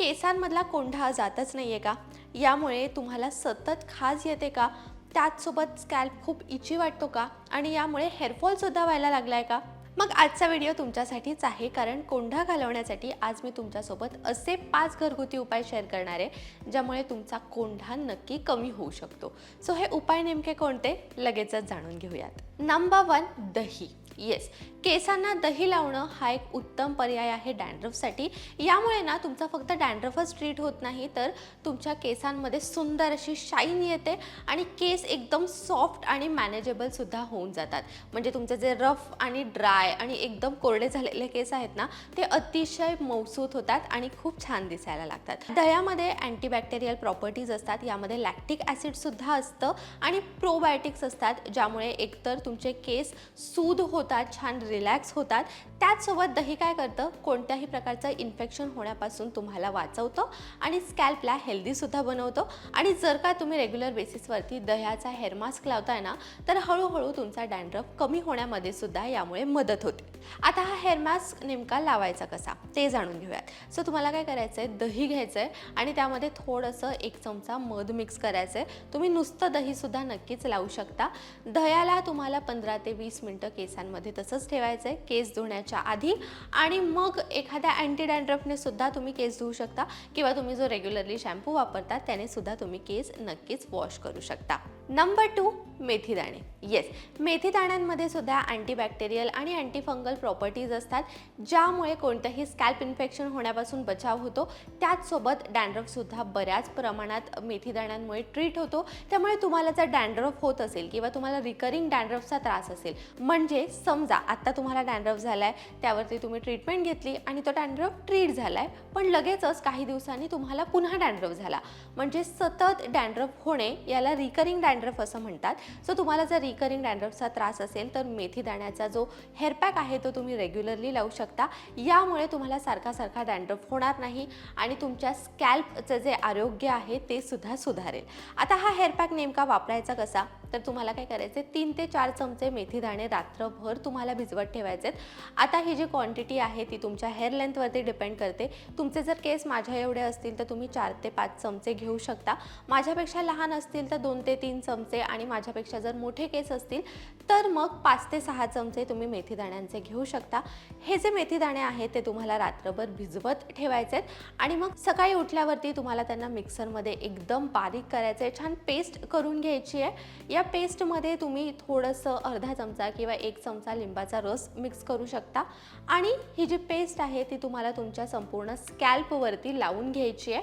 केसांमधला कोंढा जातच नाही आहे का? यामुळे तुम्हाला सतत खाज येते का? त्याचसोबत स्कॅल्प खूप इची वाटतो का? आणि यामुळे हेअरफॉलसुद्धा व्हायला लागला आहे का? मग आजचा व्हिडिओ तुमच्यासाठीच आहे कारण कोंढा घालवण्यासाठी आज मी तुमच्यासोबत असे पाच घरगुती उपाय शेअर करणार आहे ज्यामुळे तुमचा कोंढा नक्की कमी होऊ शकतो. सो हे उपाय नेमके कोणते? लगेचच जाणून घेऊयात. नंबर वन दही. येस केसांना दही लावणं हा एक उत्तम पर्याय आहे डॅन्ड्रफसाठी यामुळे ना तुमचा फक्त डॅन्ड्रफच ट्रीट होत नाही तर तुमच्या केसांमध्ये सुंदर अशी शाईन येते आणि केस एकदम सॉफ्ट आणि मॅनेजेबलसुद्धा होऊन जातात. म्हणजे तुमचे जे रफ आणि ड्राय आणि एकदम कोरडे झालेले केस आहेत ना ते अतिशय मौसूत होतात आणि खूप छान दिसायला लागतात. दह्यामध्ये अँटीबॅक्टेरियल प्रॉपर्टीज असतात यामध्ये लॅक्टिक ॲसिडसुद्धा असतं आणि प्रोबायोटिक्स असतात ज्यामुळे एकतर तुमचे केस सूद होतात छान रिलॅक्स होतात. त्याचसोबत दही काय करतं? कोणत्याही प्रकारचं इन्फेक्शन होण्यापासून तुम्हाला वाचवतं आणि स्कॅल्पला हेल्दीसुद्धा बनवतो. आणि जर का तुम्ही रेग्युलर बेसिसवरती दह्याचा हेअर मास्क लावताय ना तर हळूहळू तुमचा डॅन्ड्रफ कमी होण्यामध्ये सुद्धा यामुळे मदत होते. आता हा हेअर मास्क नेमका लावायचा कसा? ते जाणून घेऊयात. सो तुम्हाला काय करायचं आहे दही घ्यायचं आहे आणि त्यामध्ये थोडंसं एक चमचा मध मिक्स करायचं आहे तुम्ही नुसतं दहीसुद्धा नक्कीच लावू शकता. दह्याला तुम्हाला पंधरा ते वीस मिनटं केसांमध्ये तसंच ठेवायचं आहे केस धुण्याच्या आधी. आणि मग एखाद्या अँटी डँड्रफने सुद्धा तुम्ही केस धुवू शकता किंवा तुम्ही जो रेग्युलरली शॅम्पू वापरता त्याने सुद्धा तुम्ही केस नक्कीच वॉश करू शकता. नंबर टू मेथी दाणे येस मेथी दाण्यांमध्ये सुद्धा अँटीबॅक्टेरियल आणि अँटीफंगल प्रॉपर्टीज असतात ज्यामुळे कोणतंही स्कॅल्प इन्फेक्शन होण्यापासून बचाव होतो. त्याचसोबत डॅन्ड्रफसुद्धा बऱ्याच प्रमाणात मेथी दाण्यांमुळे ट्रीट होतो. त्यामुळे तुम्हाला जर डॅन्ड्रफ होत असेल किंवा तुम्हाला रिकरिंग डॅन्ड्रफचा त्रास असेल म्हणजे समजा आत्ता तुम्हाला डॅन्ड्रफ झाला आहे त्यावरती तुम्ही ट्रीटमेंट घेतली आणि तो डॅन्ड्रफ ट्रीट झाला आहे पण लगेचच काही दिवसांनी तुम्हाला पुन्हा डॅन्ड्रफ झाला. म्हणजे सतत डॅन्ड्रफ होणे याला रिकरिंग डॅन्ड्रफ डँड्रफ असं म्हणतात. सो तुम्हाला जर रिकरिंग डँड्रफचा त्रास असेल तर मेथी दाण्याचा जो हेअरपॅक आहे तो तुम्ही रेग्युलरली लावू शकता. यामुळे तुम्हाला सारखा सारखा डँड्रफ होणार नाही आणि तुमच्या स्कॅल्पचं जे आरोग्य आहे ते सुद्धा सुधारेल. आता हा हेअरपॅक नेमका वापरायचा कसा? तर तुम्हाला काय करायचे तीन ते चार चमचे मेथी दाणे रात्रभर तुम्हाला भिजवत ठेवायचे आहेत आता ही जी क्वांटिटी आहे ती तुमच्या हेअर लेंथवरती डिपेंड करते. तुमचे जर केस माझ्या एवढे असतील तर तुम्ही चार ते पाच चमचे घेऊ शकता. माझ्यापेक्षा लहान असतील तर दोन ते तीन चमचे आणि माझ्यापेक्षा जर मोठे केस असतील तर मग पाच ते सहा चमचे तुम्ही मेथी दाण्यांचे घेऊ शकता. हे जे मेथी दाणे आहेत ते तुम्हाला रात्रभर भिजवत ठेवायचे आहेत आणि मग सकाळी उठल्यावरती तुम्हाला त्यांना मिक्सरमध्ये एकदम बारीक करायचं आहे. छान पेस्ट करून घ्यायची आहे. या पेस्टमध्ये तुम्ही थोडंसं अर्धा चमचा किंवा एक चमचा लिंबाचा रस मिक्स करू शकता. आणि ही जी पेस्ट आहे ती तुम्हाला तुमच्या संपूर्ण स्कॅल्पवरती लावून घ्यायची आहे.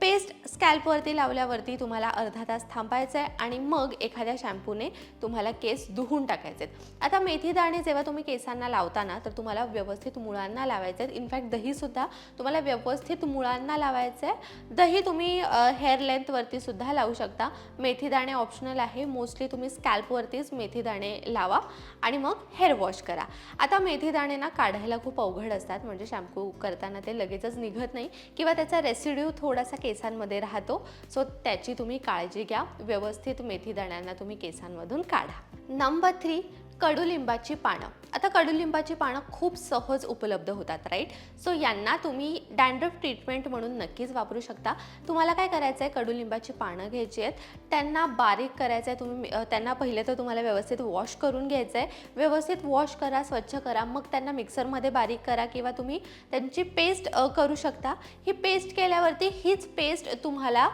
पेस्ट स्कॅल्पवरती लावल्यावरती तुम्हाला अर्धा तास थांबायचं आहे आणि मग एखाद्या शॅम्पूने तुम्हाला केस धुवून टाकायचे आहेत. आता मेथी दाणे जेव्हा तुम्ही केसांना लावताना तर तुम्हाला व्यवस्थित मुळांना लावायचे आहेत. इनफॅक्ट दहीसुद्धा तुम्हाला व्यवस्थित मुळांना लावायचं आहे दही तुम्ही हेअर लेंथवरती सुद्धा लावू शकता. मेथी दाणे ऑप्शनल आहे. मोस्टली तुम्ही स्कॅल्पवरतीच मेथी दाणे लावा आणि मग हेअर वॉश करा. आता मेथी दाणे ना काढायला खूप अवघड असतात. म्हणजे शॅम्पू करताना ते लगेचच निघत नाही. किंवा त्याचा रेसिड्यू थोडासा केसांमध्ये राहतो. सो त्याची तुम्ही काळजी घ्या. व्यवस्थित मेथी दाण्यांना तुम्ही केसांमधून काढा. नंबर थ्री कडुलिंबाची पानं. आता कडुलिंबाची पानं खूप सहज उपलब्ध होतात राईट सो यांना तुम्ही डँड्रफ ट्रीटमेंट म्हणून नक्कीच वापरू शकता. तुम्हाला काय करायचं आहे कडुलिंबाची पानं घ्यायची आहेत. त्यांना बारीक करायचं आहे तुम्ही त्यांना पहिले तर तुम्हाला व्यवस्थित वॉश करून घ्यायचं आहे व्यवस्थित वॉश करा स्वच्छ करा. मग त्यांना मिक्सरमध्ये बारीक करा किंवा तुम्ही त्यांची पेस्ट करू शकता. ही पेस्ट केल्यावरती हीच पेस्ट तुम्हाला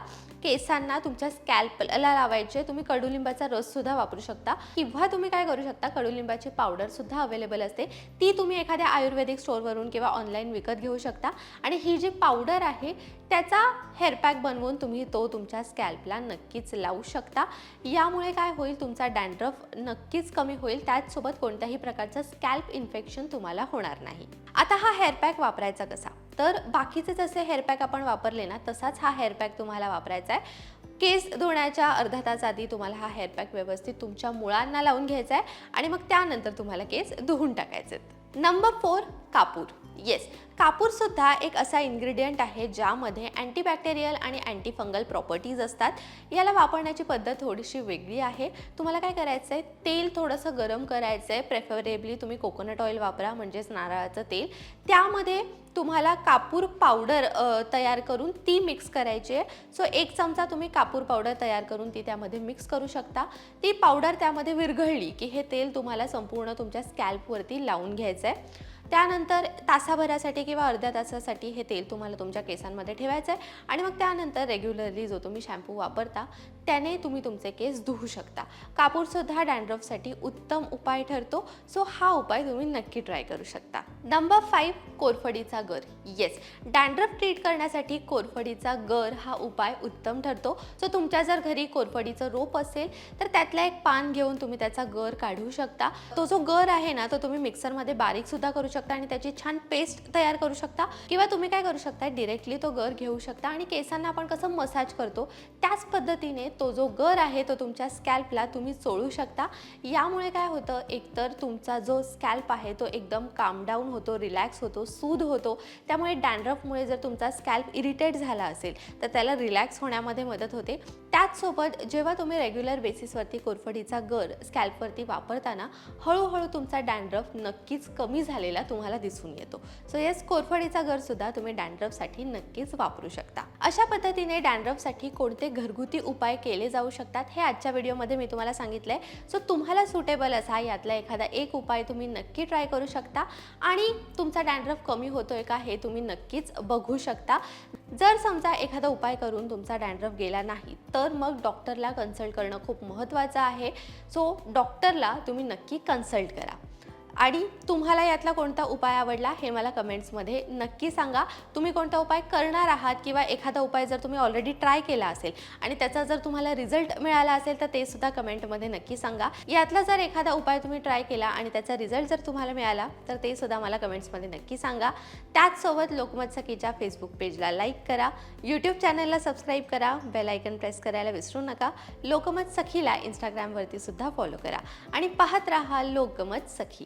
केसांना तुमच्या स्कॅल्पला लावायचे. तुम्ही कडुलिंबाचा रस सुद्धा वापरू शकता. किंवा तुम्ही काय करू शकता कडुलिंबाची पावडर सुद्धा अवेलेबल असते. ती तुम्ही एखाद्या आयुर्वेदिक स्टोअरवरून किंवा ऑनलाईन विकत घेऊ शकता. आणि ही जी पावडर आहे त्याचा हेअर पॅक बनवून तुम्ही तो तुमच्या स्कॅल्पला नक्कीच लावू शकता. यामुळे काय होईल तुमचा डॅन्ड्रफ नक्कीच कमी होईल. त्याचसोबत कोणत्याही प्रकारचं स्कॅल्प इन्फेक्शन तुम्हाला होणार नाही. आता हा हेअरपॅक वापरायचा कसा? तर बाकीचे जसे हेअरपॅक आपण वापरले ना तसाच हा हेअरपॅक तुम्हाला वापरायचा आहे. केस धुण्याच्या अर्धा तास आधी तुम्हाला हा हेअरपॅक व्यवस्थित तुमच्या मुळांना लावून घ्यायचा आहे आणि मग त्यानंतर तुम्हाला केस धुवून टाकायचे नंबर फोर कापूर. येस कापूरसुद्धा एक असा इन्ग्रेडियंट आहे ज्यामध्ये अँटीबॅक्टेरियल आणि अँटीफंगल प्रॉपर्टीज असतात. याला वापरण्याची पद्धत थोडीशी वेगळी आहे. तुम्हाला काय करायचं आहे तेल थोडंसं गरम करायचं आहे प्रेफरेबली तुम्ही कोकोनट ऑइल वापरा म्हणजेच नारळाचं तेल. त्यामध्ये तुम्हाला कापूर पावडर तयार करून ती मिक्स करायची आहे. सो एक चमचा तुम्ही कापूर पावडर तयार करून ती त्यामध्ये मिक्स करू शकता. ती पावडर त्यामध्ये विरघळली की हे तेल तुम्हाला संपूर्ण तुमच्या स्कॅल्पवरती लावून घ्यायचं आहे त्यानंतर तासाभरासाठी किंवा अर्ध्या तासासाठी हे तेल तुम्हाला तुमच्या केसांमध्ये ठेवायचं आहे. आणि मग त्यानंतर रेग्युलरली जो तुम्ही शॅम्पू वापरता त्याने तुम्ही तुमचे केस धुवू शकता. कापूरसुद्धा डॅन्ड्रफसाठी उत्तम उपाय ठरतो. सो हा उपाय तुम्ही नक्की ट्राय करू शकता. नंबर फाईव्ह कोरफडीचा गर. येस डॅन्ड्रफ ट्रीट करण्यासाठी कोरफडीचा गर हा उपाय उत्तम ठरतो. सो तुमच्या जर घरी कोरफडीचं रोप असेल तर त्यातला एक पान घेऊन तुम्ही त्याचा गर काढू शकता. तो जो गर आहे ना तो तुम्ही मिक्सरमध्ये बारीकसुद्धा करू शकता शकता आणि त्याची छान पेस्ट तयार करू शकता. किंवा तुम्ही काय करू शकता डिरेक्टली तो गर घेऊ शकता. आणि केसांना आपण कसं मसाज करतो त्याच पद्धतीने तो जो गर आहे तो तुमच्या स्कॅल्पला तुम्ही चोळू शकता. यामुळे काय होतं एकतर तुमचा जो स्कॅल्प आहे तो एकदम काम डाऊन होतो रिलॅक्स होतो सूद होतो. त्यामुळे डॅन्ड्रफमुळे जर तुमचा स्कॅल्प इरिटेट झाला असेल तर त्याला रिलॅक्स होण्यामध्ये मदत होते. त्याचसोबत जेव्हा तुम्ही रेग्युलर बेसिसवरती कोरफडीचा गर स्कॅल्पवरती वापरताना हळूहळू तुमचा डॅन्ड्रफ नक्कीच कमी झालेला तुम्हाला दिसून येतो. सो येस कोरफडीचा घरसुद्धा तुम्ही डॅन्ड्रफसाठी नक्कीच वापरू शकता. अशा पद्धतीने डॅन्ड्रफसाठी कोणते घरगुती उपाय केले जाऊ शकतात हे आजच्या व्हिडिओमध्ये मी तुम्हाला सांगितलं आहे सो तुम्हाला सुटेबल असा यातला एखादा एक उपाय तुम्ही नक्की ट्राय करू शकता. आणि तुमचा डॅन्ड्रफ कमी होतोय का हे तुम्ही नक्कीच बघू शकता. जर समजा एखादा उपाय करून तुमचा डॅन्ड्रफ गेला नाही तर मग डॉक्टरला कन्सल्ट करणं खूप महत्त्वाचं आहे. सो डॉक्टरला तुम्ही नक्की कन्सल्ट करा. आणि तुम्हाला यातला कोणता उपाय आवडला हे मला कमेंट्समध्ये नक्की सांगा. तुम्ही कोणता उपाय करणार आहात किंवा एखादा उपाय जर तुम्ही ऑलरेडी ट्राय केला असेल आणि त्याचा जर तुम्हाला रिझल्ट मिळाला असेल तर ते सुद्धा कमेंटमध्ये नक्की सांगा. यातला जर एखादा उपाय तुम्ही ट्राय केला आणि त्याचा रिझल्ट जर तुम्हाला मिळाला तर ते सुद्धा मला कमेंट्समध्ये नक्की सांगा. त्याचसोबत लोकमत सखीच्या फेसबुक पेजला लाईक करा. यूट्यूब चॅनलला सबस्क्राईब करा. बेल आयकन प्रेस करायला विसरू नका. लोकमत सखीला इंस्टाग्रामवरती सुद्धा फॉलो करा. आणि पाहत राहा लोकमत सखी